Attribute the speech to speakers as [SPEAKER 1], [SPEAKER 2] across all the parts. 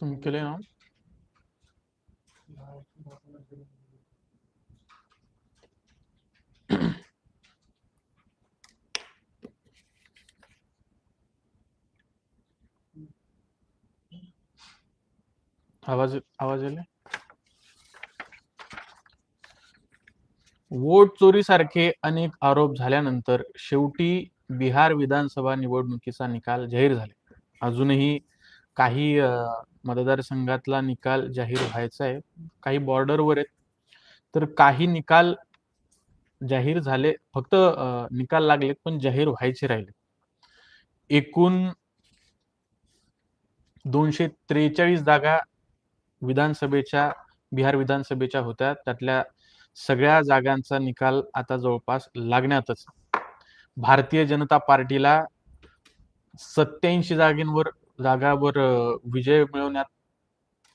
[SPEAKER 1] तुम्ही केले ना आवाज आवाज आले वोट चोरीसारखे अनेक आरोप झाल्यानंतर शेवटी बिहार विधानसभा निवडणुकीचा निकाल जाहीर झाले. अजूनही काही मतदारसंघातला निकाल जाहीर व्हायचा आहे. काही बॉर्डरवर आहेत. तर काही निकाल जाहीर झाले. फक्त निकाल लागलेत पण जाहीर व्हायचे राहिले. एकूण दोनशे त्रेचाळीस जागा विधानसभेच्या बिहार विधानसभेच्या होत्या. त्यातल्या सगळ्या जागांचा निकाल आता जवळपास लागण्यातच. भारतीय जनता पार्टीला सत्याऐंशी जागेंवर जागावर विजय मिळवण्यात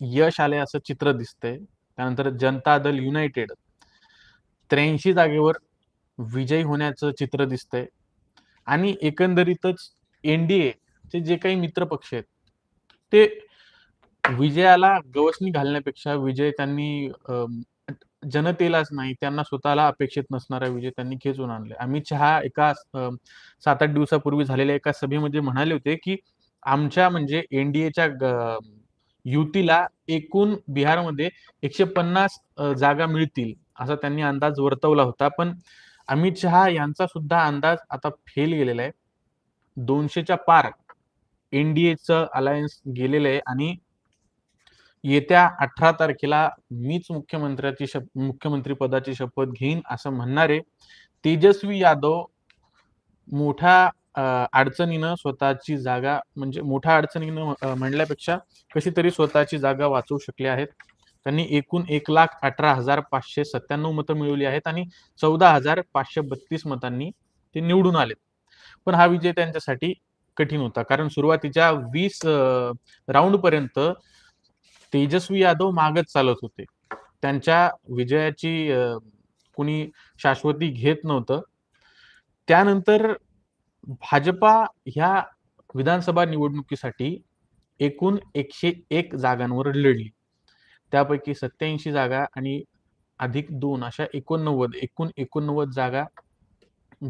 [SPEAKER 1] यश आले असं चित्र दिसतंय. त्यानंतर जनता दल युनायटेड त्र्याऐंशी जागेवर विजयी होण्याचं चित्र दिसतंय. आणि एकंदरीतच एनडीए चे जे काही मित्र पक्ष आहेत ते विजयाला गवसणी घालण्यापेक्षा विजय त्यांनी जनतेलाच नाही त्यांना स्वतःला अपेक्षित नसणारा विजय त्यांनी खेचून आणले अमित शहा एका सात आठ दिवसापूर्वी झालेल्या एका सभेमध्ये म्हणाले होते की आमच्या म्हणजे एनडीएच्या युतीला एकूण बिहारमध्ये एकशे पन्नास जागा मिळतील असा त्यांनी अंदाज वर्तवला होता. पण अमित शहा यांचा सुद्धा अंदाज आता फेल गेलेला आहे. दोनशेच्या पार एनडीएचं अलायन्स गेलेलं आहे आणि येत्या अठरा तारखेला मीच मुख्यमंत्र्याची शप मुख्यमंत्री पदाची शपथ घेईन असं म्हणणारे तेजस्वी यादव मोठ्या अडचणीनं स्वतःची जागा म्हणजे मोठ्या अडचणीनं म्हणल्यापेक्षा कशी तरी स्वतःची जागा वाचवू शकले आहेत. त्यांनी एकूण एक लाख अठरा हजार पाचशे सत्त्याण्णव मतं मिळवली आहेत आणि चौदा हजार पाचशे बत्तीस मतांनी ते निवडून आलेत. पण हा विजय त्यांच्यासाठी कठीण होता. कारण सुरुवातीच्या वीस राऊंड पर्यंत तेजस्वी यादव मागच चालत होते. त्यांच्या विजयाची कुणी शाश्वती घेत नव्हतं. त्यानंतर भाजपा ह्या विधानसभा निवडणुकीसाठी एकूण एकशे एक जागांवर लढली. त्यापैकी सत्याऐंशी जागा आणि अधिक दोन अशा एकोणनव्वद एकूण एकोणनव्वद जागा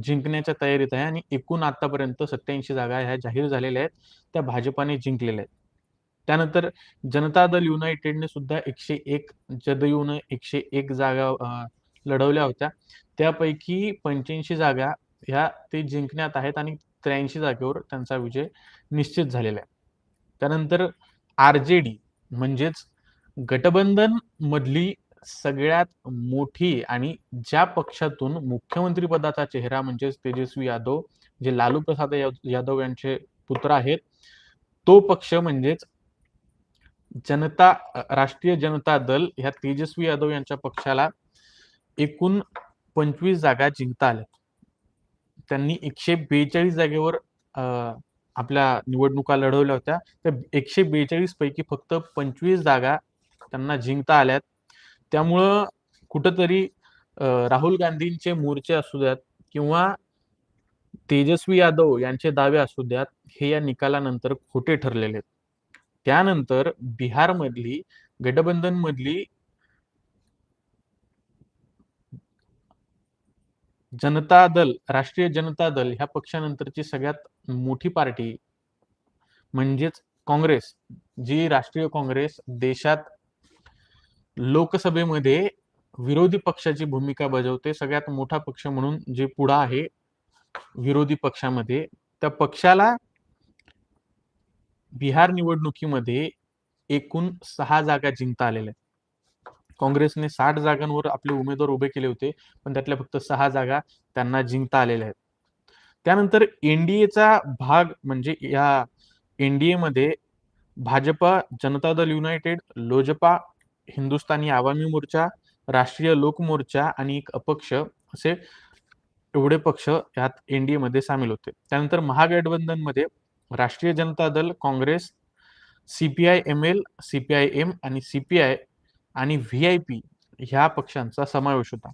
[SPEAKER 1] जिंकण्याच्या तयारीत आहे आणि एकूण आतापर्यंत सत्याऐंशी जागा ह्या जाहीर झालेल्या आहेत. त्या भाजपाने जिंकलेल्या आहेत. त्यानंतर जनता दल युनायटेडने सुद्धा एकशे एक जदयून एकशे एक जागा लढवल्या होत्या. त्यापैकी पंच्याऐंशी जागा ह्या ते जिंकण्यात आहेत आणि त्र्याऐंशी जागेवर त्यांचा विजय निश्चित झालेला आहे. त्यानंतर आर जे डी म्हणजेच गठबंधन मधली सगळ्यात मोठी आणि ज्या पक्षातून मुख्यमंत्री पदाचा चेहरा म्हणजेच तेजस्वी यादव जे लालू प्रसाद यादव यांचे पुत्र आहेत तो पक्ष म्हणजेच जनता राष्ट्रीय जनता दल ह्या तेजस्वी यादव यांच्या पक्षाला एकूण पंचवीस जागा जिंकता आल्या. त्यांनी एकशे बेचाळीस जागेवर आपल्या निवडणुका लढवल्या होत्या. तर एकशे बेचाळीस पैकी फक्त पंचवीस जागा त्यांना जिंकता आल्यात. त्यामुळं कुठंतरी राहुल गांधींचे मोर्चे असू द्यात किंवा तेजस्वी यादव यांचे दावे असू द्यात हे या निकालानंतर खोटे ठरलेले आहेत. त्यानंतर बिहारमधली गठबंधन मधली जनता दल राष्ट्रीय जनता दल ह्या पक्षानंतरची सगळ्यात मोठी पार्टी म्हणजेच काँग्रेस जी राष्ट्रीय काँग्रेस देशात लोकसभेमध्ये विरोधी पक्षाची भूमिका बजावते. सगळ्यात मोठा पक्ष म्हणून जे पुढं आहे विरोधी पक्षामध्ये त्या पक्षाला बिहार निवडणुकीमध्ये एकूण सहा जागा जिंकता आलेल्या आहेत. काँग्रेसने साठ जागांवर आपले उमेदवार उभे केले होते पण त्यातल्या फक्त सहा जागा त्यांना जिंकता आलेल्या आहेत. त्यानंतर एनडीएचा भाग म्हणजे या एनडीए मध्ये भाजपा जनता दल युनायटेड लोजपा हिंदुस्थानी आवामी मोर्चा राष्ट्रीय लोक मोर्चा आणि एक अपक्ष असे एवढे पक्ष यात एनडीए मध्ये सामील होते. त्यानंतर महागठबंधनमध्ये Rashtriya Janata Dal Congress CPI M L CPI M आणि सीपीआय आणि व्ही आय पी ह्या पक्षांचा समावेश होता.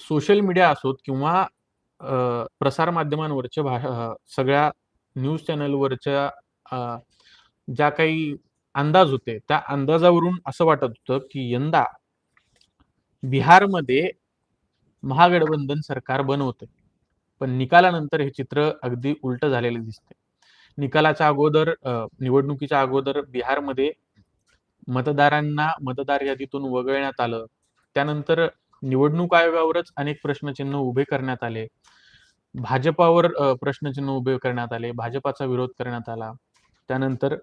[SPEAKER 1] सोशल मीडिया असोत किंवा प्रसार माध्यमांवरच्या भा सगळ्या न्यूज चॅनलवरच्या ज्या काही अंदाज होते त्या अंदाजावरून असं वाटत होतं की यंदा बिहारमध्ये महागठबंधन सरकार बनवते पण निकालानंतर हे चित्र अगदी उलट झालेले दिसते निकालाच्या अगोदर निवडणुकीच्या अगोदर बिहारमध्ये मतदारांना मतदार यादीतून वगळण्यात आलं. त्यानंतर निवडणूक आयोगावरच अनेक प्रश्नचिन्ह उभे करण्यात आले. भाजपावर प्रश्नचिन्ह उभे करण्यात आले. भाजपाचा विरोध करण्यात आला. त्यानंतर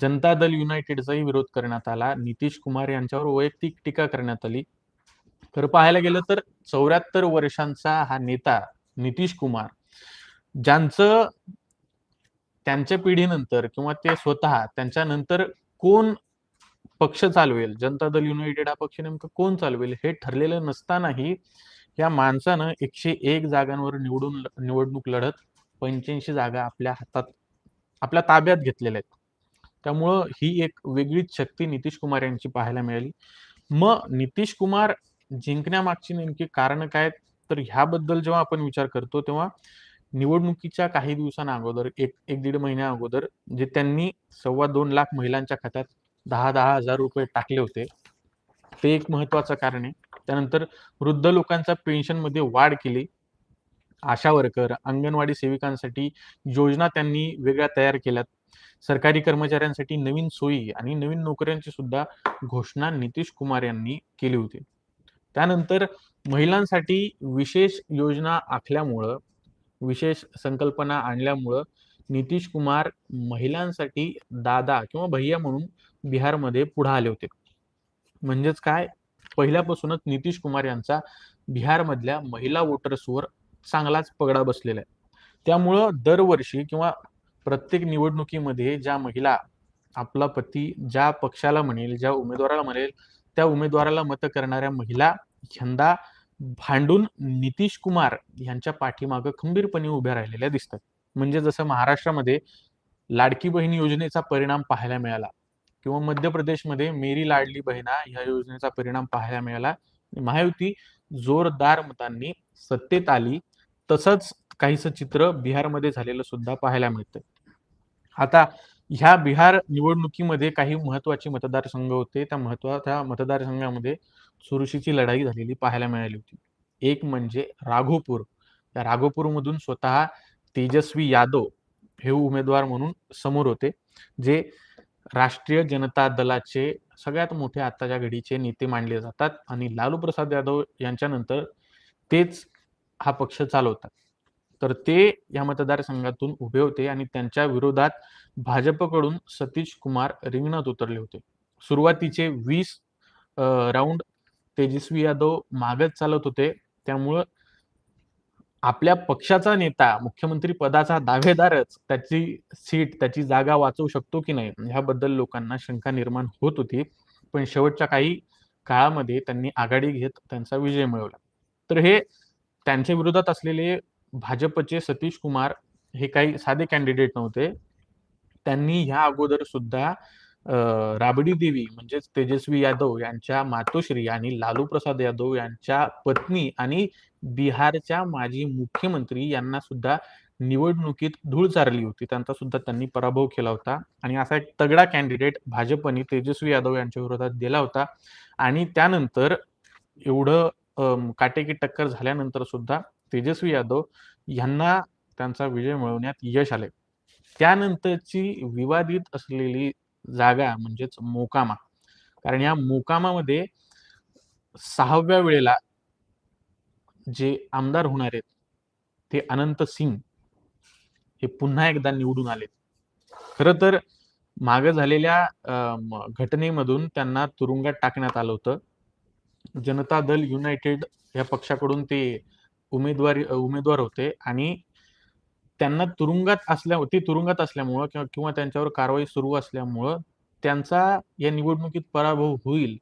[SPEAKER 1] जनता दल युनायटेडचाही विरोध करण्यात आला. नितीश कुमार यांच्यावर वैयक्तिक टीका करण्यात आली. तर पाहायला गेलं तर चौऱ्याहत्तर वर्षांचा हा नेता नितीश कुमार ज्यांचं त्यांच्या पिढीनंतर किंवा ते स्वतः त्यांच्यानंतर कोण पक्ष चालवेल? जनता दल युनायटेड हा पक्ष नेमकं कोण चालवेल? हे ठरलेलं नसतानाही या माणसानं एकशे एक जागांवर निवडून निवडणूक लढत पंच्याऐंशी जागा आपल्या हातात आपल्या ताब्यात घेतलेल्या आहेत. त्यामुळं ही एक वेगळीच शक्ती नितीश कुमार यांची पाहायला मिळाली. मग नितीश कुमार जिंकण्यामागची नेमकी कारण काय तर ह्याबद्दल जेव्हा आपण विचार करतो तेव्हा निवडणुकीच्या काही दिवसांना अगोदर एक एक दीड महिन्या अगोदर जे त्यांनी सव्वा दोन लाख महिलांच्या खात्यात दहा दहा हजार रुपये टाकले होते. ते एक महत्वाचं कारण आहे. त्यानंतर वृद्ध लोकांचा पेन्शनमध्ये वाढ केली. आशा वर्कर अंगणवाडी सेविकांसाठी योजना त्यांनी वेगळ्या तयार केल्यात. सरकारी कर्मचाऱ्यांसाठी नवीन सोयी आणि नवीन नोकऱ्यांची सुद्धा घोषणा नितीश कुमार यांनी केली होती. त्यानंतर महिलांसाठी विशेष योजना आखल्यामुळं विशेष संकल्पना आणल्यामुळं नितीश कुमार महिलांसाठी दादा किंवा भैया म्हणून बिहारमध्ये पुढे आले होते. म्हणजेच काय? पहिल्यापासूनच नितीश कुमार यांचा बिहारमधल्या महिला वोटर्सवर चांगलाच पगडा बसलेला आहे. त्यामुळं दरवर्षी किंवा प्रत्येक निवडणुकीमध्ये ज्या महिला आपला पती ज्या पक्षाला म्हणेल ज्या उमेदवाराला म्हणेल त्या उमेदवाराला मत करणाऱ्या महिला यंदा भांडून नितीश कुमार यांच्या पाठीमागं खंबीरपणे उभ्या राहिलेल्या दिसतात. म्हणजे जसं महाराष्ट्रामध्ये लाडकी बहीण योजनेचा परिणाम पाहायला मिळाला किंवा मध्य प्रदेशमध्ये मेरी लाडली बहिणा या योजनेचा परिणाम पाहायला मिळाला. महायुती जोरदार मतांनी सत्तेत आली. तसंच काहीच चित्र बिहारमध्ये झालेलं सुद्धा पाहायला मिळतं आता ह्या बिहार निवडणुकीमध्ये काही महत्त्वाचे मतदारसंघ होते. त्या महत्त्वाच्या मतदारसंघामध्ये चुरशीची लढाई झालेली पाहायला मिळाली होती. एक म्हणजे राघोपूर. त्या राघोपूरमधून स्वतः तेजस्वी यादव हे उमेदवार म्हणून समोर होते. जे राष्ट्रीय जनता दलाचे सगळ्यात मोठे आताच्या घडीचे नेते मानले जातात आणि लालू प्रसाद यादव यांच्यानंतर तेच हा पक्ष चालवतात. तर ते या मतदारसंघातून उभे होते आणि त्यांच्या विरोधात भाजपकडून सतीश कुमार रिंगणात उतरले होते. सुरुवातीचे वीस राऊंड तेजस्वी यादव मागच चालत होते. त्यामुळं आपल्या पक्षाचा नेता मुख्यमंत्री पदाचा दावेदारच त्याची सीट त्याची जागा वाचवू शकतो की नाही ह्याबद्दल लोकांना शंका निर्माण होत होती. पण शेवटच्या काही काळामध्ये त्यांनी आघाडी घेत त्यांचा विजय मिळवला. तर हे त्यांच्या विरोधात असलेले भाजपचे सतीश कुमार हे काही साधे कॅन्डिडेट नव्हते. त्यांनी ह्या अगोदर सुद्धा राबडी देवी म्हणजेच तेजस्वी यादव यांच्या मातोश्री आणि लालू प्रसाद यादव यांच्या पत्नी आणि बिहारच्या माजी मुख्यमंत्री यांना सुद्धा निवडणुकीत धूळ चारली होती. त्यांचा सुद्धा त्यांनी पराभव केला होता. आणि असा एक तगडा कॅन्डिडेट भाजपने तेजस्वी यादव यांच्या विरोधात दिला होता. आणि त्यानंतर एवढं काटेकी टक्कर झाल्यानंतर सुद्धा तेजस्वी यादव यांना त्यांचा विजय मिळवण्यात यश आले त्यानंतरची विवादित असलेली जागा म्हणजेच मोकामा. कारण या मोकामामध्ये सहाव्या वेळेला जे आमदार होणार आहेत ते अनंत सिंग हे पुन्हा एकदा निवडून आले खर तर माग झालेल्या घटनेमधून त्यांना तुरुंगात टाकण्यात आलं होतं. जनता दल युनायटेड या पक्षाकडून ते उमेदवारी उमेदवार होते आणि त्यांना तुरुंगात असल्या ते तुरुंगात असल्यामुळं किंवा किंवा त्यांच्यावर कारवाई सुरू असल्यामुळं त्यांचा या निवडणुकीत पराभव होईल.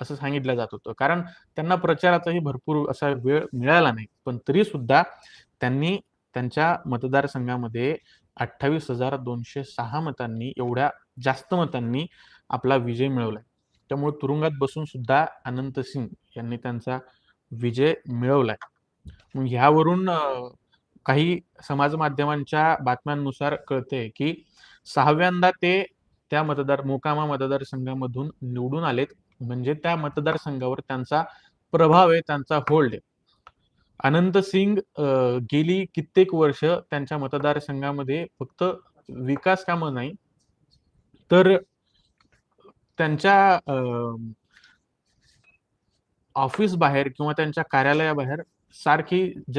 [SPEAKER 1] असं सांगितलं जात होतं. कारण त्यांना प्रचाराचाही भरपूर असा वेळ मिळाला नाही. पण तरी सुद्धा त्यांनी त्यांच्या मतदारसंघामध्ये अठ्ठावीस हजार दोनशे सहा मतांनी एवढ्या जास्त मतांनी आपला विजय मिळवलाय. त्यामुळे तुरुंगात बसून सुद्धा अनंत सिंग यांनी त्यांचा विजय मिळवलाय. मग ह्यावरून काही समाज माध्यमांच्या बातम्यांनुसार कळते की सहाव्यांदा ते त्या मतदार मोकामा मतदारसंघामधून निवडून आलेत. म्हणजे त्या मतदारसंघावर त्यांचा प्रभाव आहे त्यांचा होल्ड आहे. अनंत सिंग गेली कित्येक वर्ष त्यांच्या मतदारसंघामध्ये फक्त विकास कामं नाही तर त्यांच्या ऑफिस बाहेर किंवा त्यांच्या कार्यालयाबाहेर सारखी ज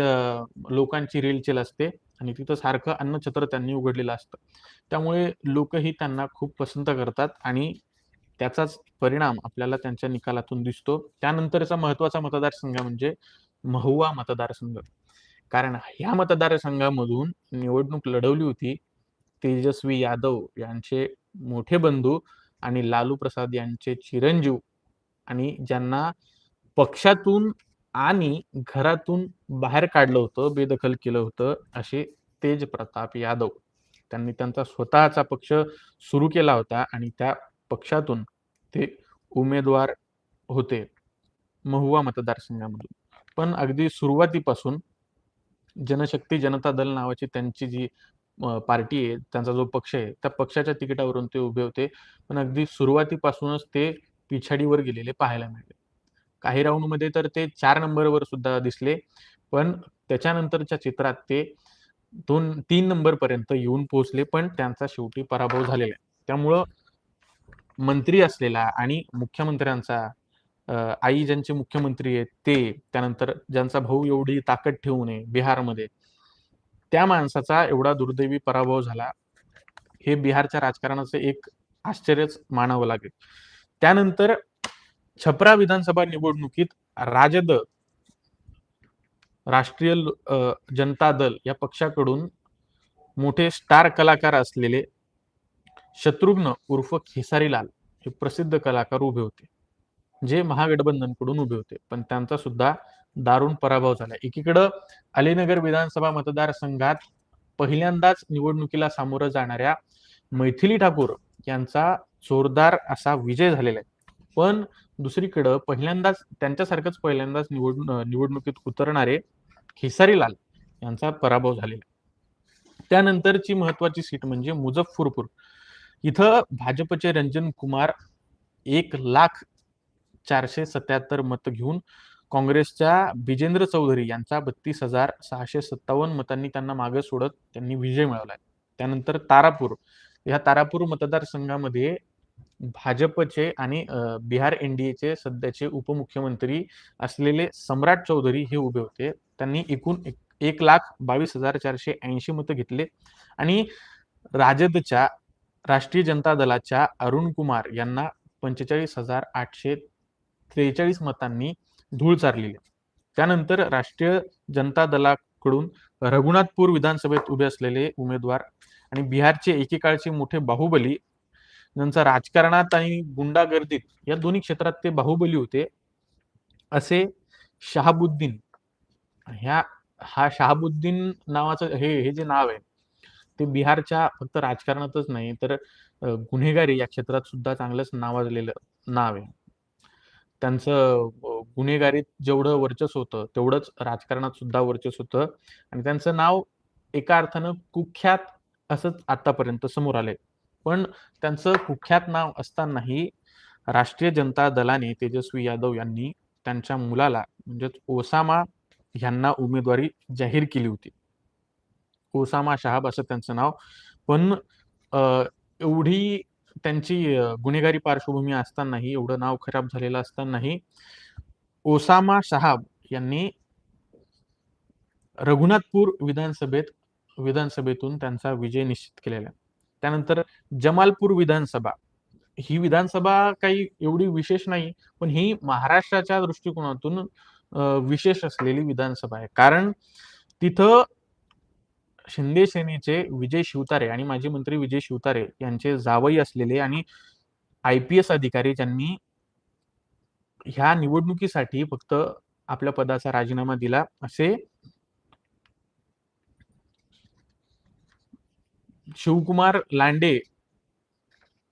[SPEAKER 1] लोकांची रेलचेल असते आणि तिथं सारखं अन्नछत्र त्यांनी उघडलेलं असतं. त्यामुळे लोकही त्यांना खूप पसंत करतात आणि त्याचाच परिणाम आपल्याला त्यांच्या निकालातून दिसतो. त्यानंतरचा महत्त्वाचा मतदारसंघ म्हणजे महुवा मतदारसंघ. कारण ह्या मतदारसंघामधून निवडणूक लढवली होती तेजस्वी यादव यांचे मोठे बंधू आणि लालू प्रसाद यांचे चिरंजीव आणि ज्यांना पक्षातून आणि घरातून बाहेर काढलं होतं बेदखल केलं होतं असे तेज प्रताप यादव. त्यांनी त्यांचा स्वतःचा पक्ष सुरू केला होता आणि त्या पक्षातून ते उमेदवार होते. महुवा मतदारसंघामधून. पण अगदी सुरुवातीपासून जनशक्ती जनता दल नावाची त्यांची जी पार्टी आहे त्यांचा जो पक्ष आहे त्या पक्षाच्या तिकिटावरून ते उभे होते. पण अगदी सुरुवातीपासूनच ते पिछाडीवर गेलेले पाहायला मिळाले. काही राऊंडमध्ये तर ते चार नंबरवर सुद्धा दिसले. पण त्याच्यानंतरच्या चित्रात ते दोन तीन नंबरपर्यंत येऊन पोहोचले पण त्यांचा शेवटी पराभव झालेला आहे. त्यामुळं मंत्री असलेला आणि मुख्यमंत्र्यांचा आई ज्यांचे मुख्यमंत्री आहेत ते त्यानंतर ज्यांचा भाऊ एवढी ताकद ठेवू नये बिहारमध्ये त्या माणसाचा एवढा दुर्दैवी पराभव झाला हे बिहारच्या राजकारणाचं एक आश्चर्यच मानावं लागेल. त्यानंतर छपरा विधानसभा निवडणुकीत राजद राष्ट्रीय अं, जनता दल या पक्षाकडून मोठे स्टार कलाकार असलेले शत्रुघ्न उर्फ खेसारीलाल हे प्रसिद्ध कलाकार उभे होते. जे महागठबंधनकडून उभे होते. पण त्यांचा सुद्धा दारुण पराभव झाला. एकीकडं अलीनगर विधानसभा मतदारसंघात पहिल्यांदाच निवडणुकीला सामोरं जाणाऱ्या मैथिली ठाकूर यांचा जोरदार असा विजय झालेला आहे. पण दुसरीकडं पहिल्यांदाच त्यांच्यासारखंच पहिल्यांदाच निवड निवडणुकीत उतरणारे खेसारीलाल यांचा पराभव झालेला त्यानंतरची महत्वाची सीट म्हणजे मुझफ्फरपूर. इथं भाजपचे रंजन कुमार एक लाख चारशे सत्याहत्तर मतं घेऊन काँग्रेसच्या बिजेंद्र चौधरी यांचा बत्तीस हजार सहाशे सत्तावन्न मतांनी त्यांना मागे सोडत त्यांनी विजय मिळवलाय. त्यानंतर तारापूर. या तारापूर मतदारसंघामध्ये भाजपचे आणि बिहार एनडीएचे सध्याचे उपमुख्यमंत्री असलेले सम्राट चौधरी हे उभे होते. त्यांनी एकूण एक- एक लाख बावीस हजार चारशे ऐंशी मतं घेतले. आणि राजदच्या राष्ट्रीय जनता दलाच्या अरुण कुमार यांना पंचेचाळीस हजार आठशे त्रेचाळीस मतांनी धूळ चारलेली. त्यानंतर राष्ट्रीय जनता दलाकडून रघुनाथपूर विधानसभेत उभे असलेले उमेदवार आणि बिहारचे एकेकाळचे मोठे बाहुबली ज्यांचा राजकारणात आणि गुंडागर्दीत या दोन्ही क्षेत्रात ते बाहुबली होते. असे शहाबुद्दीन ह्या हा शहाबुद्दीन नावाचं हे हे जे नाव आहे ते बिहारच्या फक्त राजकारणातच नाही तर गुन्हेगारी या क्षेत्रात सुद्धा चांगलंच नावाजलेलं नाव आहे. त्यांचं गुन्हेगारीत जेवढं वर्चस्व होतं तेवढंच राजकारणात सुद्धा वर्चस्व होतं आणि त्यांचं नाव एका अर्थानं कुख्यात असंच आतापर्यंत समोर आलंय. पण त्यांचं कुख्यात नाव असतानाही राष्ट्रीय जनता दलाने तेजस्वी यादव यांनी त्यांच्या मुलाला म्हणजेच ओसामा यांना उमेदवारी जाहीर केली होती. ओसामा शहाब असं त्यांचं नाव. पण एवढी त्यांची गुन्हेगारी पार्श्वभूमी असतानाही एवढं नाव खराब झालेलं असतानाही ओसामा शहाब यांनी रघुनाथपूर विधानसभेत विधानसभेतून त्यांचा विजय निश्चित केलेला. आहे त्यानंतर जमालपूर विधानसभा. ही विधानसभा काही एवढी विशेष नाही पण ही महाराष्ट्राच्या दृष्टिकोनातून विशेष असलेली विधानसभा आहे. कारण तिथं शिंदे सेनेचे विजय शिवतारे आणि माजी मंत्री विजय शिवतारे यांचे जावई असलेले आणि आय पी एस अधिकारी ज्यांनी ह्या निवडणुकीसाठी फक्त आपल्या पदाचा राजीनामा दिला असे शिवकुमार लांडे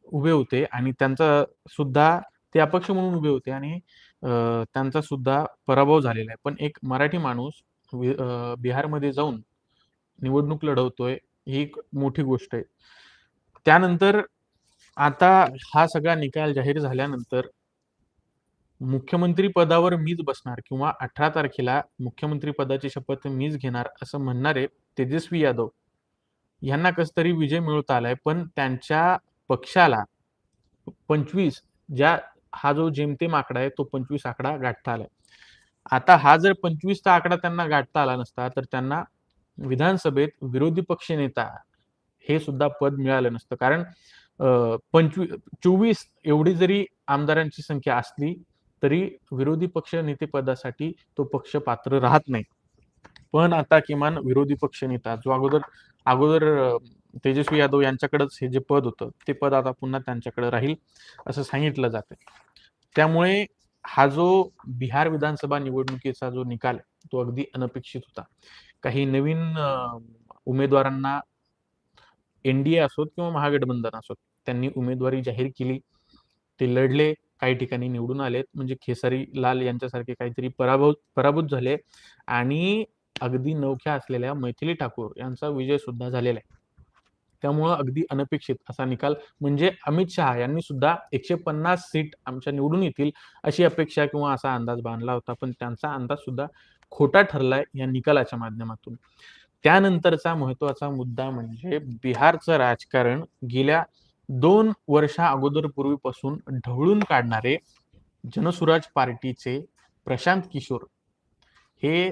[SPEAKER 1] उभे होते आणि त्यांचा सुद्धा ते अपक्ष म्हणून उभे होते आणि त्यांचा सुद्धा पराभव झालेला आहे. पण एक मराठी माणूस बिहारमध्ये जाऊन निवडणूक लढवतोय ही एक मोठी गोष्ट आहे. त्यानंतर आता हा सगळा निकाल जाहीर झाल्यानंतर मुख्यमंत्री पदावर मीच बसणार किंवा अठरा तारखेला मुख्यमंत्री पदाची शपथ मीच घेणार असं म्हणणारे तेजस्वी यादव यांना कस तरी विजय मिळवता आलाय. पण त्यांच्या पक्षाला पंचवीस ज्या हा जो जेमतेम आकडा आहे तो पंचवीस आकडा गाठता आलाय. आता हा जर पंचवीसचा आकडा त्यांना गाठता आला नसता तर त्यांना विधानसभेत विरोधी पक्ष नेता हे सुद्धा पद मिळालं नसतं. कारण पंचवीस चोवीस एवढी जरी आमदारांची संख्या असली तरी विरोधी पक्ष नेतेपदासाठी तो पक्ष पात्र राहत नाही. पण आता किमान विरोधी पक्ष नेता जो अगोदर अगोदर तेजस्वी यादव यांच्याकडेच हे जे पद होतं ते पद आता पुन्हा त्यांच्याकडे राहील असं सांगितलं जातं त्यामुळे हा जो बिहार विधानसभा निवडणुकीचा जो निकाल तो अगदी अनपेक्षित होता. काही नवीन उमेदवारांना एनडीए असोत किंवा महागठबंधन असोत त्यांनी उमेदवारी जाहीर केली. ते लढले काही ठिकाणी निवडून आलेत. म्हणजे खेसारी लाल यांच्यासारखे काहीतरी पराभूत पराभूत झाले. आणि अगदी नवख्या असलेल्या मैथिली ठाकूर यांचा विजय सुद्धा झालेला आहे. त्यामुळं अगदी अनपेक्षित असा निकाल. म्हणजे अमित शहा यांनी सुद्धा एकशे पन्नास सीट आमच्या निवडून येतील अशी अपेक्षा किंवा असा अंदाज बांधला होता. पण त्यांचा अंदाज सुद्धा खोटा ठरलाय या निकालाच्या माध्यमातून. त्यानंतरचा महत्त्वाचा मुद्दा म्हणजे बिहारचं राजकारण गेल्या दोन वर्षा अगोदर पूर्वीपासून ढवळून काढणारे जनसुराज पार्टीचे प्रशांत किशोर. हे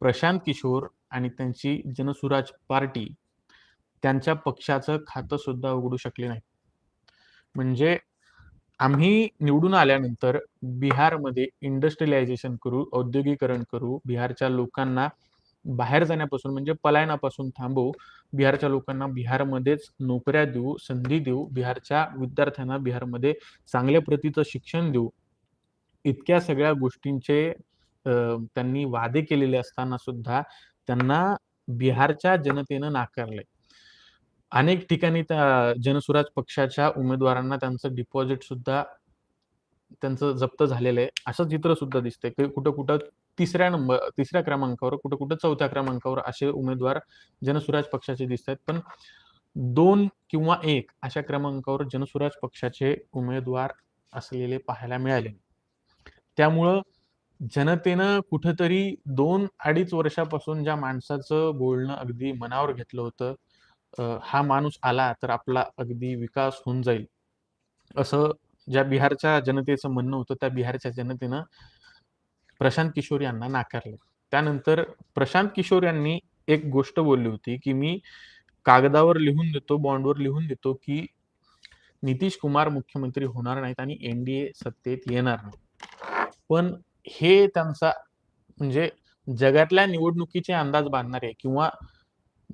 [SPEAKER 1] प्रशांत किशोर आणि त्यांची जनसुराज पार्टी त्यांच्या पक्षाचं खातं सुद्धा उघडू शकले नाही म्हणजे आम्ही निवडून आल्यानंतर बिहारमध्ये इंडस्ट्रियलायझेशन करू औद्योगिकरण करू बिहारच्या लोकांना बाहेर जाण्यापासून म्हणजे पलायनापासून थांबवू बिहारच्या लोकांना बिहारमध्येच नोकऱ्या देऊ संधी देऊ बिहारच्या विद्यार्थ्यांना बिहारमध्ये चांगल्या प्रतीचं शिक्षण देऊ इतक्या सगळ्या गोष्टींचे त्यांनी वादे केलेले असताना सुद्धा त्यांना बिहारच्या जनतेनं नाकारले अनेक ठिकाणी त्या जनसुराज पक्षाच्या उमेदवारांना त्यांचं डिपॉझिट सुद्धा त्यांचं जप्त झालेलं आहे. असं चित्र सुद्धा दिसतंय. कुठं कुठं तिसऱ्या नंबर तिसऱ्या क्रमांकावर कुठं कुठं चौथ्या क्रमांकावर असे उमेदवार जनसुराज पक्षाचे दिसत आहेत पण दोन किंवा एक अशा क्रमांकावर जनसुराज पक्षाचे उमेदवार असलेले पाहायला मिळाले. त्यामुळं जनतेनं कुठंतरी दोन अडीच वर्षापासून ज्या माणसाचं बोलणं अगदी मनावर घेतलं होतं हा माणूस आला तर आपला अगदी विकास होऊन जाईल. असं ज्या बिहारच्या जनतेचं म्हणणं होतं त्या बिहारच्या जनतेनं प्रशांत किशोर यांना नाकारले. त्यानंतर प्रशांत किशोर यांनी एक गोष्ट बोलली होती की मी कागदावर लिहून देतो बॉन्डवर लिहून देतो की नितीश कुमार मुख्यमंत्री होणार नाहीत आणि एनडीए सत्तेत येणार नाही. पण हे त्यांचा म्हणजे जगातल्या निवडणुकीचे अंदाज बांधणारे किंवा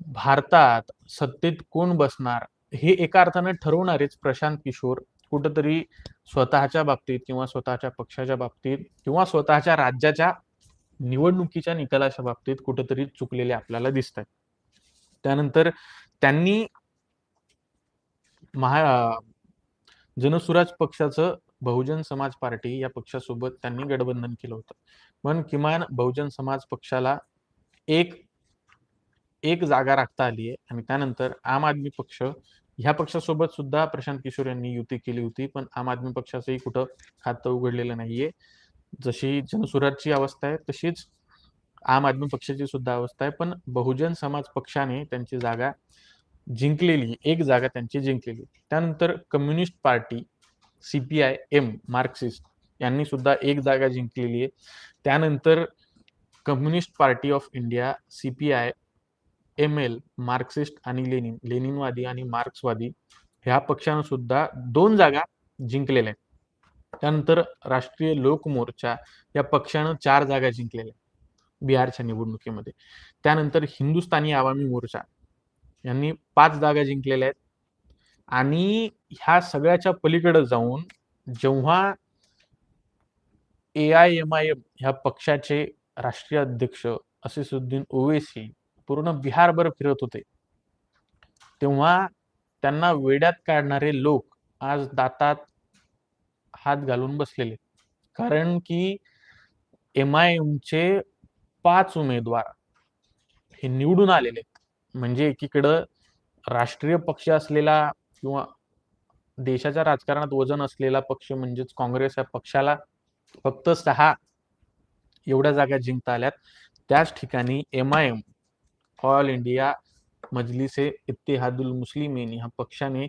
[SPEAKER 1] भारतात सत्तेत कोण बसणार हे एका अर्थानं ठरवणारेच प्रशांत किशोर. कुठंतरी स्वतःच्या बाबतीत किंवा स्वतःच्या पक्षाच्या बाबतीत किंवा स्वतःच्या राज्याच्या निवडणुकीच्या निकालाच्या बाबतीत कुठंतरी चुकलेले आपल्याला दिसत आहेत त्यानंतर त्यांनी महा जनसुराज पक्षाचं बहुजन समाज पार्टी या पक्षासोबत त्यांनी गठबंधन केलं होतं. पण किमान बहुजन समाज पक्षाला एक एक जागा राखता आली आहे आणि त्यानंतर आम आदमी पक्ष ह्या पक्षासोबत सुद्धा प्रशांत किशोर यांनी युती केली होती पण आम आदमी पक्षाचंही कुठं खातं उघडलेलं नाहीये. जशी जनसुराजची अवस्था आहे तशीच आम आदमी पक्षाची सुद्धा अवस्था आहे पण बहुजन समाज पक्षाने त्यांची जागा जिंकलेली एक जागा त्यांची जिंकलेली. त्यानंतर communist party CPI M marxist यांनी सुद्धा एक जागा जिंकलेली आहे. त्यानंतर communist party of India CPI M L marxist आणि लेनिन. लेनिनवादी आणि मार्क्सवादी ह्या पक्षानं सुद्धा दोन जागा जिंकलेल्या आहेत. त्यानंतर राष्ट्रीय लोक मोर्चा या पक्षानं चार जागा जिंकलेल्या बिहारच्या निवडणुकीमध्ये. त्यानंतर हिंदुस्थानी आवामी मोर्चा यांनी पाच जागा जिंकलेल्या आहेत. आणि ह्या सगळ्याच्या पलीकडे जाऊन जेव्हा A I M I M ह्या पक्षाचे राष्ट्रीय अध्यक्ष असिसुद्दीन ओवेसी पूर्ण बिहारभर फिरत होते. तेव्हा त्यांना वेड्यात काढणारे लोक आज दातात हात घालून बसलेले. कारण की एम आय एमचे पाच उमेदवार हे निवडून आलेले. म्हणजे एकीकडं राष्ट्रीय पक्ष असलेला किंवा देशाच्या राजकारणात वजन असलेला पक्ष म्हणजेच काँग्रेस या पक्षाला फक्त सहा एवढ्या जागा जिंकता आल्यात. त्याच ठिकाणी M I M all India Majlise e Ittehadul Muslimeen ह्या पक्षाने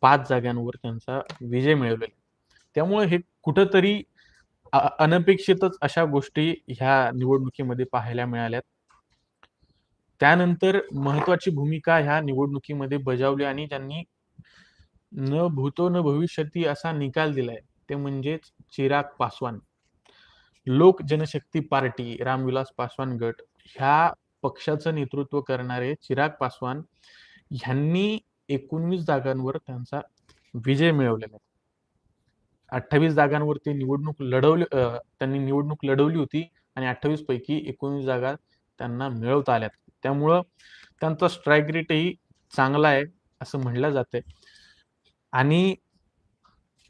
[SPEAKER 1] पाच जागांवर त्यांचा विजय मिळवलेला. त्यामुळे हे कुठंतरी अनपेक्षितच अशा गोष्टी ह्या निवडणुकीमध्ये पाहायला मिळाल्यात. त्यानंतर महत्वाची भूमिका ह्या निवडणुकीमध्ये बजावली आणि ज्यांनी न भूतो न भविष्यती असा निकाल दिलाय. ते म्हणजेच चिराग पासवान. लोक जनशक्ती पार्टी रामविलास पासवान गट ह्या पक्षाचं नेतृत्व करणारे चिराग पासवान ह्यांनी एकोणवीस जागांवर त्यांचा विजय मिळवलेला आहे. अठ्ठावीस जागांवर ते निवडणूक लढवली त्यांनी निवडणूक लढवली होती आणि अठ्ठावीस पैकी एकोणवीस जागा त्यांना मिळवता आल्यात त्यामुळं त्यांचा स्ट्राईक रेटही चांगला आहे असं म्हटलं जातंय. आणि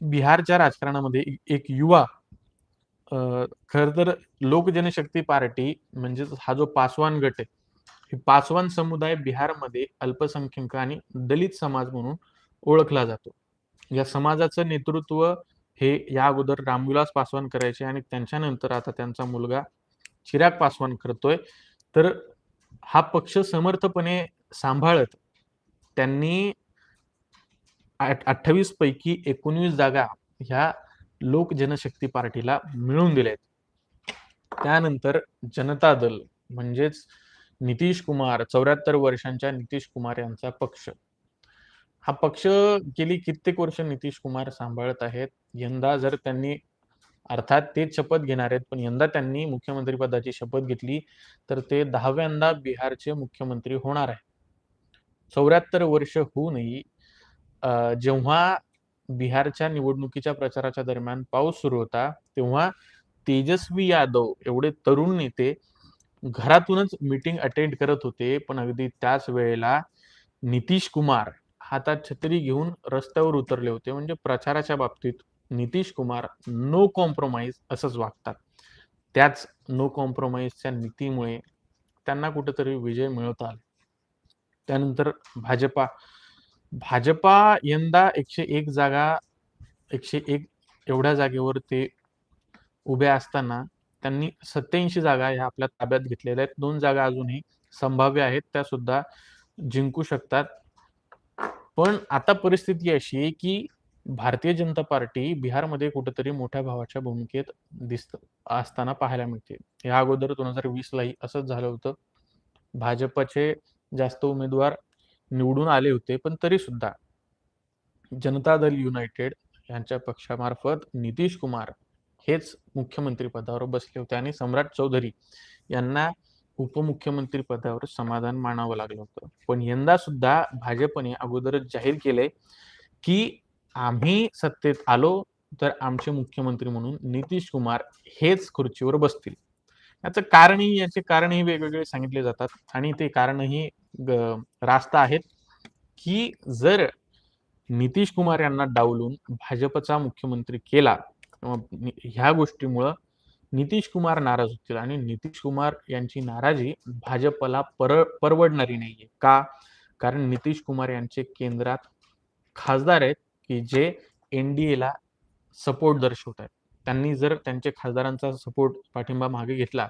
[SPEAKER 1] बिहारच्या राजकारणामध्ये एक युवा खर तर लोक जनशक्ती पार्टी म्हणजेच हा जो पासवान गट आहे ही पासवान समुदाय बिहारमध्ये अल्पसंख्याक आणि दलित समाज म्हणून ओळखला जातो. या समाजाचं नेतृत्व हे या अगोदर रामविलास पासवान करायचे आणि त्यांच्यानंतर आता त्यांचा मुलगा चिराग पासवान करतोय. तर हा पक्ष समर्थपणे सांभाळत त्यांनी अठ्ठावीस पैकी एकोणवीस जागा ह्या लोक जनशक्ती पार्टीला मिळवून दिलेत. आहेत त्यानंतर जनता दल म्हणजेच नितीश कुमार चौऱ्याहत्तर वर्षांच्या नितीश कुमार यांचा पक्ष. हा पक्ष गेली कित्येक वर्ष नितीश कुमार सांभाळत आहेत. यंदा जर त्यांनी अर्थात तेच शपथ घेणार आहेत पण यंदा त्यांनी मुख्यमंत्री पदाची शपथ घेतली तर ते दहाव्यांदा बिहारचे मुख्यमंत्री होणार आहे चौऱ्याहत्तर वर्ष होऊनही अं, जेव्हा बिहारच्या निवडणुकीच्या प्रचाराच्या दरम्यान पाऊस सुरू होता तेव्हा तेजस्वी यादव एवढे तरुण नेते घरातूनच मीटिंग अटेंड करत होते. पण अगदी त्याच वेळेला नितीश कुमार हातात छत्री घेऊन रस्त्यावर उतरले होते. म्हणजे प्रचाराच्या बाबतीत नितीश कुमार नो कॉम्प्रोमाइज असंच वागतात. त्याच नो कॉम्प्रोमाइजच्या नीतीमुळे त्यांना कुठेतरी विजय मिळवता आला. त्यानंतर भाजपा भाजपा यंदा एकशे एक जागा एकशे एक एवढ्या जागेवर ते उभे असताना त्यांनी सत्याऐंशी जागा ह्या आपल्या ताब्यात घेतलेल्या आहेत. दोन जागा अजूनही संभाव्य आहेत त्या सुद्धा जिंकू शकतात. पण आता परिस्थिती अशी आहे की भारतीय जनता पार्टी बिहारमध्ये कुठेतरी मोठ्या भावाच्या भूमिकेत दिसत असताना पाहायला मिळते. या अगोदर दोन हजार वीसलाही असंच झालं होतं. भाजपचे जास्त उमेदवार निवडून आले होते पण तरी सुद्धा जनता दल युनायटेड यांच्या पक्षामार्फत नितीश कुमार हेच मुख्यमंत्री पदावर बसले होते आणि सम्राट चौधरी यांना उपमुख्यमंत्री पदावर समाधान मानावं लागलं होतं. पण यंदा सुद्धा भाजपने अगोदरच जाहीर केलंय की आम्ही सत्तेत आलो तर आमचे मुख्यमंत्री म्हणून नितीश कुमार हेच खुर्चीवर बसतील. याचं कारणही याचे कारणही वेगवेगळे सांगितले जातात आणि ते कारणही रास्ता आहेत की जर नितीश कुमार यांना डावलून भाजपचा मुख्यमंत्री केला ह्या गोष्टीमुळं नितीश कुमार नाराज होतील आणि नितीश कुमार यांची नाराजी भाजपला पर परवडणारी नाहीये. का? कारण नितीश कुमार यांचे केंद्रात खासदार आहेत की जे एनडीएला सपोर्ट दर्शवत आहेत. त्यांनी जर त्यांच्या खासदारांचा सपोर्ट पाठिंबा मागे घेतला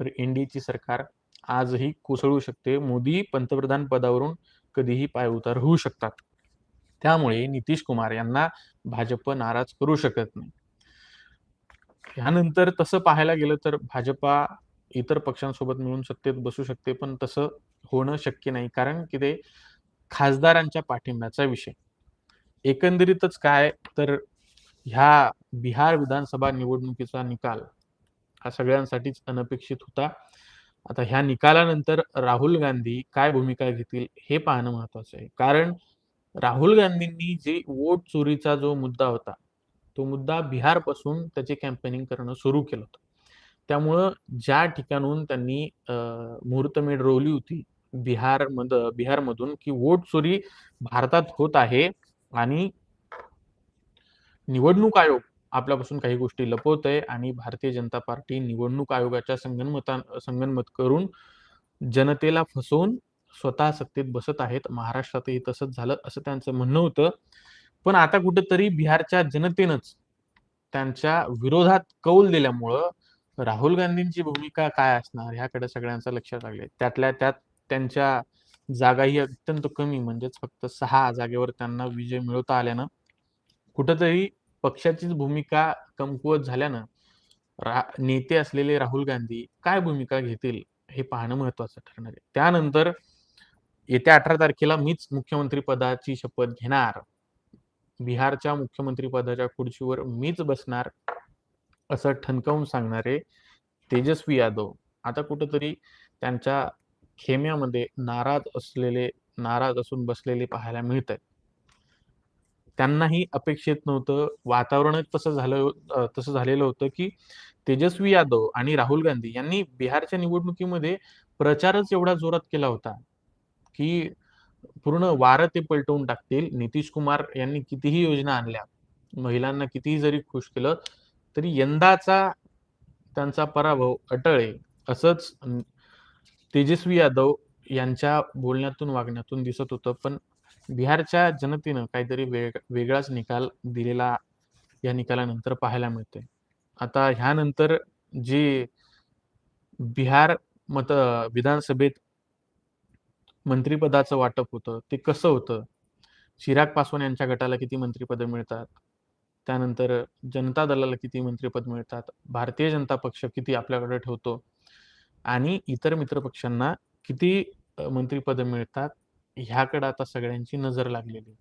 [SPEAKER 1] तर एनडीएची सरकार आजही कोसळू शकते. मोदी पंतप्रधान पदावरून कधीही पायउतार होऊ शकतात. त्यामुळे नितीश कुमार यांना भाजप नाराज करू शकत नाही. यानंतर तसं पाहायला गेलं तर भाजपा इतर पक्षांसोबत मिळून सत्तेत बसू शकते पण तसं होणं शक्य नाही. कारण की ते खासदारांच्या पाठिंब्याचा विषय. एकंदरीतच काय तर ह्या बिहार विधानसभा निवडणुकीचा निकाल हा सगळ्यांसाठीच अनपेक्षित होता. आता ह्या निकालानंतर राहुल गांधी काय भूमिका घेतील हे पाहणं महत्वाचं आहे. कारण राहुल गांधींनी जे वोट चोरीचा जो मुद्दा होता तो मुद्दा बिहारपासून त्याचे कॅम्पेनिंग करणं सुरू केलं होतं. त्यामुळं ज्या ठिकाणून त्यांनी मुहूर्तमेढ रोवली होती बिहार मध बिहारमधून की वोट चोरी भारतात होत आहे आणि निवडणूक आयोग आपल्यापासून काही गोष्टी लपवत आहे आणि भारतीय जनता पार्टी निवडणूक आयोगाच्या संगनमता संगनमत करून जनतेला फसवून स्वतः सत्तेत बसत आहेत. महाराष्ट्रातही तसंच झालं असं त्यांचं म्हणणं होतं. पण आता कुठेतरी बिहारच्या जनतेनंच त्यांच्या विरोधात कौल दिल्यामुळं राहुल गांधींची भूमिका काय असणार ह्याकडे सगळ्यांचं लक्ष लागले त्यातल्या त्यात त्यांच्या जागाही अत्यंत कमी म्हणजेच फक्त सहा जागेवर त्यांना विजय मिळवता आल्यानं कुठंतरी पक्षाचीच भूमिका कमकुवत झाल्यानं रा नेते असलेले राहुल गांधी काय भूमिका घेतील हे पाहणं महत्वाचं ठरणार आहे. त्यानंतर येत्या अठरा तारखेला मीच मुख्यमंत्री पदाची शपथ घेणार. बिहारच्या मुख्यमंत्री पदाच्या खुर्चीवर मीच बसणार असं ठणकावून सांगणारे तेजस्वी यादव. आता कुठंतरी त्यांच्या खेम्यामध्ये नाराज असलेले नाराज असून बसलेले पाहायला मिळत आहेत त्यांनाही अपेक्षित नव्हतं. वातावरणच तसं झालं तसं झालेलं होतं की तेजस्वी यादव आणि राहुल गांधी यांनी बिहारच्या निवडणुकीमध्ये प्रचारच एवढा जोरात केला होता की पूर्ण वारं ते पलटवून टाकतील. नितीश कुमार यांनी कितीही योजना आणल्या महिलांना कितीही जरी खुश केलं तरी यंदाचा त्यांचा पराभव अटळ आहे असंच तेजस्वी यादव यांच्या बोलण्यातून वागण्यातून दिसत होतं. पण बिहारच्या जनतेनं काहीतरी वेग वेगळाच निकाल दिलेला या निकालानंतर पाहायला मिळते आता ह्यानंतर जी बिहार मत विधानसभेत मंत्रिपदाचं वाटप होतं ते कसं होतं? चिराग पासवान यांच्या गटाला किती मंत्रिपदं मिळतात? त्यानंतर जनता दलाला किती मंत्रिपद मिळतात? भारतीय जनता पक्ष किती आपल्याकडे ठेवतो? आणि इतर मित्र पक्षांना किती अ, मंत्रिपदं मिळतात? ह्याकडे आता सगळ्यांची नजर लागलेली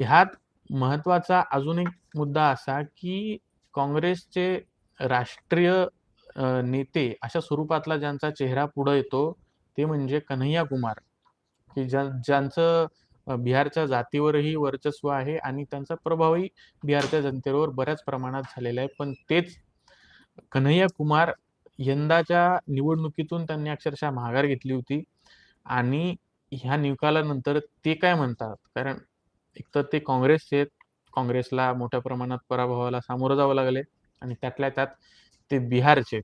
[SPEAKER 1] ह्यात महत्त्वाचा अजून एक मुद्दा असा की काँग्रेसचे राष्ट्रीय नेते अशा स्वरूपातला ज्यांचा चेहरा पुढे येतो ते म्हणजे कन्हैया कुमार की ज्या ज्यांचं बिहारच्या जातीवरही वर्चस्व आहे आणि त्यांचा प्रभावही बिहारच्या जनतेवर बऱ्याच प्रमाणात झालेला आहे. पण तेच कन्हैया कुमार यंदाच्या निवडणुकीतून त्यांनी अक्षरशः माघार घेतली होती. आणि ह्या निकालानंतर ते काय म्हणतात? कारण एकतर ते काँग्रेसचे आहेत. काँग्रेसला मोठ्या प्रमाणात पराभवाला सामोरं जावं लागले आणि त्यातल्या त्यात ते बिहारचे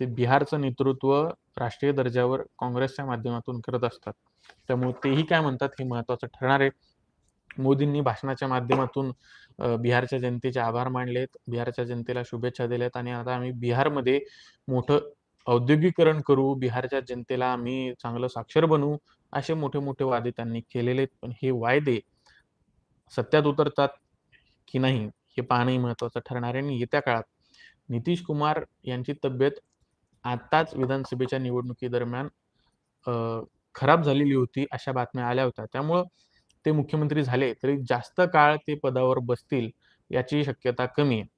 [SPEAKER 1] ते बिहारचं नेतृत्व राष्ट्रीय दर्जावर काँग्रेसच्या माध्यमातून करत असतात. त्यामुळे तेही काय म्हणतात हे महत्वाचं ठरणार आहे. मोदींनी भाषणाच्या माध्यमातून बिहारच्या जनतेचे आभार मानलेत. बिहारच्या जनतेला शुभेच्छा दिल्यात आणि आता आम्ही बिहारमध्ये मोठं औद्योगिकरण करू बिहारच्या जनतेला आम्ही चांगलं साक्षर बनवू असे मोठे मोठे वादे त्यांनी केलेले पण हे वायदे सत्यात उतरतात की नाही हे पाहणंही महत्वाचं ठरणार आहे. आणि येत्या काळात नितीश कुमार यांची तब्येत आताच विधानसभेच्या निवडणुकीदरम्यान खराब झालेली होती अशा बातम्या आल्या होत्या. त्यामुळं ते मुख्यमंत्री झाले तरी जास्त काळ ते पदावर बसतील याची शक्यता कमी आहे.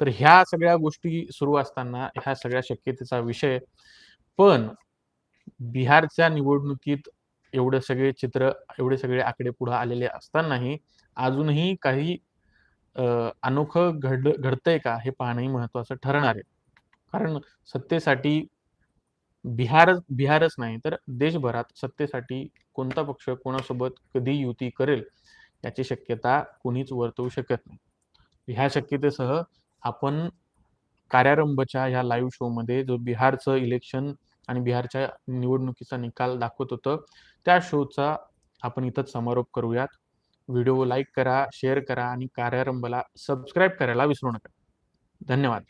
[SPEAKER 1] तर ह्या सगळ्या गोष्टी सुरू असताना ह्या सगळ्या शक्यतेचा विषय. पण बिहारच्या निवडणुकीत एवढे सगळे चित्र एवढे सगळे आकडे पुढे आलेले असतानाही अजूनही काही अनोखं घड घडतंय का हे पाहणंही महत्वाचं ठरणार आहे. कारण सत्तेसाठी बिहार बिहारच नाही तर देशभरात सत्तेसाठी कोणता पक्ष कोणासोबत कधी युती करेल याची शक्यता कोणीच वर्तवू शकत नाही. ह्या शक्यतेसह आपण कार्यारंभच्या ह्या लाईव्ह शोमध्ये जो बिहारचं इलेक्शन आणि बिहारच्या निवडणुकीचा निकाल दाखवत होतं त्या शोचा आपण इथंच समारोप करूयात. व्हिडिओ लाईक करा शेअर करा आणि कार्यारंभला सबस्क्राईब करायला विसरू नका. धन्यवाद.